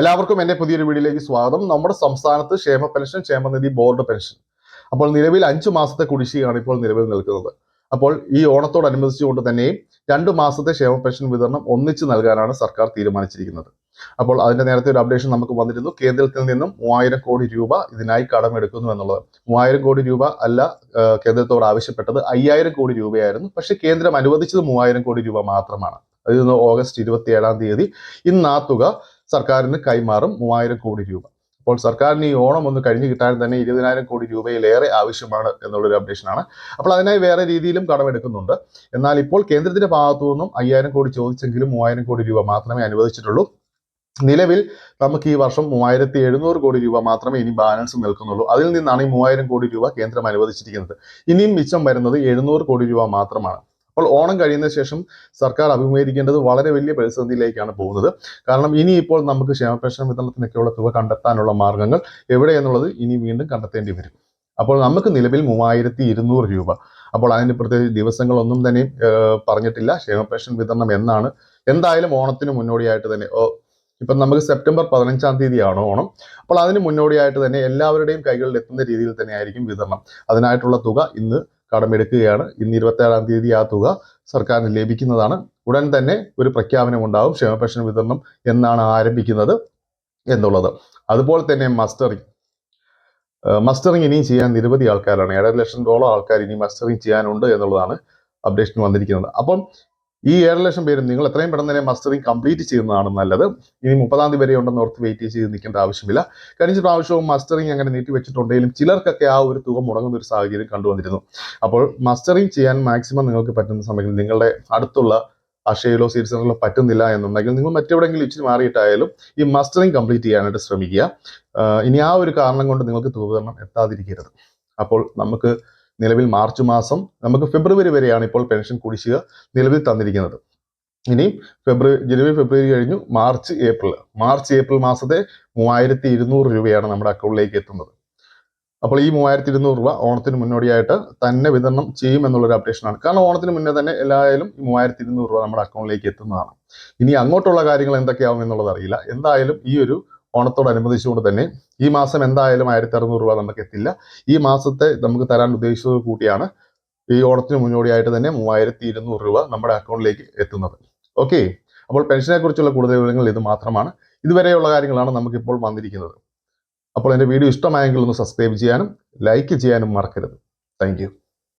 എല്ലാവർക്കും എന്റെ പുതിയൊരു വീഡിയോയിലേക്ക് സ്വാഗതം. നമ്മുടെ സംസ്ഥാനത്ത് ക്ഷേമ പെൻഷൻ ക്ഷേമനിധി ബോർഡ് പെൻഷൻ. അപ്പോൾ നിലവിൽ അഞ്ചു മാസത്തെ കുടിശ്ശികയാണ് ഇപ്പോൾ നിലവിൽ നിൽക്കുന്നത്. അപ്പോൾ ഈ ഓണത്തോടനുബന്ധിച്ചുകൊണ്ട് തന്നെയും രണ്ട് മാസത്തെ ക്ഷേമ പെൻഷൻ വിതരണം ഒന്നിച്ച് നൽകാനാണ് സർക്കാർ തീരുമാനിച്ചിരിക്കുന്നത്. അപ്പോൾ അതിന്റെ നേരത്തെ ഒരു അപ്ഡേഷൻ നമുക്ക് വന്നിരുന്നു. കേന്ദ്രത്തിൽ നിന്നും മൂവായിരം കോടി രൂപ ഇതിനായി കടമെടുക്കുന്നു എന്നുള്ളത്. മൂവായിരം കോടി രൂപ അല്ല കേന്ദ്രത്തോട് ആവശ്യപ്പെട്ടത് അയ്യായിരം കോടി രൂപയായിരുന്നു. പക്ഷേ കേന്ദ്രം അനുവദിച്ചത് മൂവായിരം കോടി രൂപ മാത്രമാണ്. അതിൽ നിന്ന് ഓഗസ്റ്റ് ഇരുപത്തി ഏഴാം തീയതി ഇന്ന് ആ തുക സർക്കാരിന് കൈമാറും മൂവായിരം കോടി രൂപ. അപ്പോൾ സർക്കാരിന് ഈ ഓണം ഒന്ന് കഴിഞ്ഞ് കിട്ടാൻ തന്നെ ഇരുപതിനായിരം കോടി രൂപയിലേറെ ആവശ്യമാണ് എന്നുള്ളൊരു അപ്ഡേഷനാണ് അപ്പോൾ അതിനായി വേറെ രീതിയിലും കടമെടുക്കുന്നുണ്ട്. എന്നാൽ ഇപ്പോൾ കേന്ദ്രത്തിന്റെ ഭാഗത്തു നിന്നും അയ്യായിരം കോടി ചോദിച്ചെങ്കിലും മൂവായിരം കോടി രൂപ മാത്രമേ അനുവദിച്ചിട്ടുള്ളൂ. നിലവിൽ നമുക്ക് ഈ വർഷം മൂവായിരത്തി എഴുന്നൂറ് കോടി രൂപ മാത്രമേ ഇനി ബാലൻസ് നിൽക്കുന്നുള്ളൂ. അതിൽ നിന്നാണ് ഈ മൂവായിരം കോടി രൂപ കേന്ദ്രം അനുവദിച്ചിരിക്കുന്നത്. ഇനിയും മിച്ചം വരുന്നത് എഴുന്നൂറ് കോടി രൂപ മാത്രമാണ്. അപ്പോൾ ഓണം കഴിയുന്ന ശേഷം സർക്കാർ അഭിമുഖീകരിക്കേണ്ടത് വളരെ വലിയ പ്രതിസന്ധിയിലേക്കാണ് പോകുന്നത്. കാരണം ഇനി ഇപ്പോൾ നമുക്ക് ക്ഷേമ പെൻഷൻ വിതരണത്തിനൊക്കെയുള്ള തുക കണ്ടെത്താനുള്ള മാർഗങ്ങൾ എവിടെ എന്നുള്ളത് ഇനി വീണ്ടും കണ്ടെത്തേണ്ടി വരും. അപ്പോൾ നമുക്ക് നിലവിൽ മൂവായിരത്തി ഇരുന്നൂറ് രൂപ. അപ്പോൾ അതിന് പ്രത്യേകിച്ച് ദിവസങ്ങളൊന്നും തന്നെ പറഞ്ഞിട്ടില്ല. ക്ഷേമ പെൻഷൻ വിതരണം എന്നാണ്. എന്തായാലും ഓണത്തിന് മുന്നോടിയായിട്ട് തന്നെ ഇപ്പം നമുക്ക് സെപ്റ്റംബർ പതിനഞ്ചാം തീയതിയാണ് ഓണം. അപ്പോൾ അതിന് മുന്നോടിയായിട്ട് തന്നെ എല്ലാവരുടെയും കൈകളിൽ എത്തുന്ന രീതിയിൽ തന്നെ ആയിരിക്കും വിതരണം. അതിനായിട്ടുള്ള തുക ഇന്ന് കടമെടുക്കുകയാണ്. ഇന്ന് ഇരുപത്തേഴാം തീയതി ആ തുക സർക്കാരിന് ലഭിക്കുന്നതാണ്. ഉടൻ തന്നെ ഒരു പ്രഖ്യാപനം ഉണ്ടാവും. ക്ഷേമ പെൻഷൻ വിതരണം എന്നാണ് ആരംഭിക്കുന്നത് എന്നുള്ളത്. അതുപോലെ തന്നെ മസ്റ്ററിംഗ് മസ്റ്ററിംഗ് ഇനിയും ചെയ്യാൻ നിരവധി ആൾക്കാരാണ്. ഏഴര ലക്ഷത്തോളം ആൾക്കാർ ഇനി മസ്റ്ററിംഗ് ചെയ്യാനുണ്ട് എന്നുള്ളതാണ് അപ്ഡേഷൻ വന്നിരിക്കുന്നത്. അപ്പം ഈ ഏഴ് ലക്ഷം പേരും നിങ്ങൾ എത്രയും പെട്ടെന്ന് തന്നെ മസ്റ്ററിങ് കംപ്ലീറ്റ് ചെയ്യുന്നതാണ് നല്ലത്. ഇനി മുപ്പതാം തീയതി വരെ ഉണ്ടെന്ന് ഓർത്ത് വെയിറ്റ് ചെയ്ത് നിൽക്കേണ്ട ആവശ്യമില്ല. കഴിഞ്ഞ പ്രാവശ്യവും മസ്റ്ററിങ് അങ്ങനെ നീട്ടി വെച്ചിട്ടുണ്ടെങ്കിലും ചിലർക്കൊക്കെ ആ ഒരു തുക മുടങ്ങുന്ന ഒരു സാഹചര്യം കണ്ടുവന്നിരുന്നു. അപ്പോൾ മസ്റ്ററിങ് ചെയ്യാൻ മാക്സിമം നിങ്ങൾക്ക് പറ്റുന്ന സമയത്ത് നിങ്ങളുടെ അടുത്തുള്ള അക്ഷയയിലോ സീഡ് സെന്ററിലോ പറ്റുന്നില്ല എന്നുണ്ടെങ്കിൽ നിങ്ങൾ മറ്റെവിടെയെങ്കിലും ഇച്ചിരി മാറിയിട്ടായാലും ഈ മസ്റ്ററിങ് കംപ്ലീറ്റ് ചെയ്യാനായിട്ട് ശ്രമിക്കുക. ഇനി ആ ഒരു കാരണം കൊണ്ട് നിങ്ങൾക്ക് തുക എത്താതിരിക്കരുത്. അപ്പോൾ നമുക്ക് നിലവിൽ മാർച്ച് മാസം നമുക്ക് ഫെബ്രുവരി വരെയാണ് ഇപ്പോൾ പെൻഷൻ കുടിശ്ശിക നിലവിൽ തന്നിരിക്കുന്നത്. ഇനി ഫെബ്രുവരി ജനുവരി ഫെബ്രുവരി കഴിഞ്ഞു മാർച്ച് ഏപ്രിൽ. മാർച്ച് ഏപ്രിൽ മാസത്തെ മൂവായിരത്തി ഇരുന്നൂറ് രൂപയാണ് നമ്മുടെ അക്കൗണ്ടിലേക്ക് എത്തുന്നത്. അപ്പോൾ ഈ മൂവായിരത്തി ഇരുന്നൂറ് രൂപ ഓണത്തിന് മുന്നോടിയായിട്ട് തന്നെ വിതരണം ചെയ്യും എന്നുള്ളൊരു അപ്ഡേഷനാണ് കാരണം ഓണത്തിന് മുന്നേ തന്നെ എല്ലായാലും ഈ മൂവായിരത്തി ഇരുന്നൂറ് രൂപ നമ്മുടെ അക്കൗണ്ടിലേക്ക് എത്തുന്നതാണ്. ഇനി അങ്ങോട്ടുള്ള കാര്യങ്ങൾ എന്തൊക്കെയാവും എന്നുള്ളത് അറിയില്ല. എന്തായാലും ഈ ഒരു ഓണത്തോടനുബന്ധിച്ചുകൊണ്ട് തന്നെ ഈ മാസം എന്തായാലും ആയിരത്തി അറുന്നൂറ് രൂപ നമുക്ക് എത്തില്ല ഈ മാസത്തെ നമുക്ക് തരാൻ ഉദ്ദേശിച്ചത് കൂട്ടിയാണ് ഈ ഓണത്തിന് മുന്നോടിയായിട്ട് തന്നെ മൂവായിരത്തി ഇരുന്നൂറ് രൂപ നമ്മുടെ അക്കൗണ്ടിലേക്ക് എത്തുന്നത്. ഓക്കെ. അപ്പോൾ പെൻഷനെ കുറിച്ചുള്ള കൂടുതൽ വിവരങ്ങൾ ഇത് മാത്രമാണ്. ഇതുവരെയുള്ള കാര്യങ്ങളാണ് നമുക്കിപ്പോൾ വന്നിരിക്കുന്നത്. അപ്പോൾ എന്റെ വീഡിയോ ഇഷ്ടമായെങ്കിൽ ഒന്ന് സബ്സ്ക്രൈബ് ചെയ്യാനും ലൈക്ക് ചെയ്യാനും മറക്കരുത്. താങ്ക്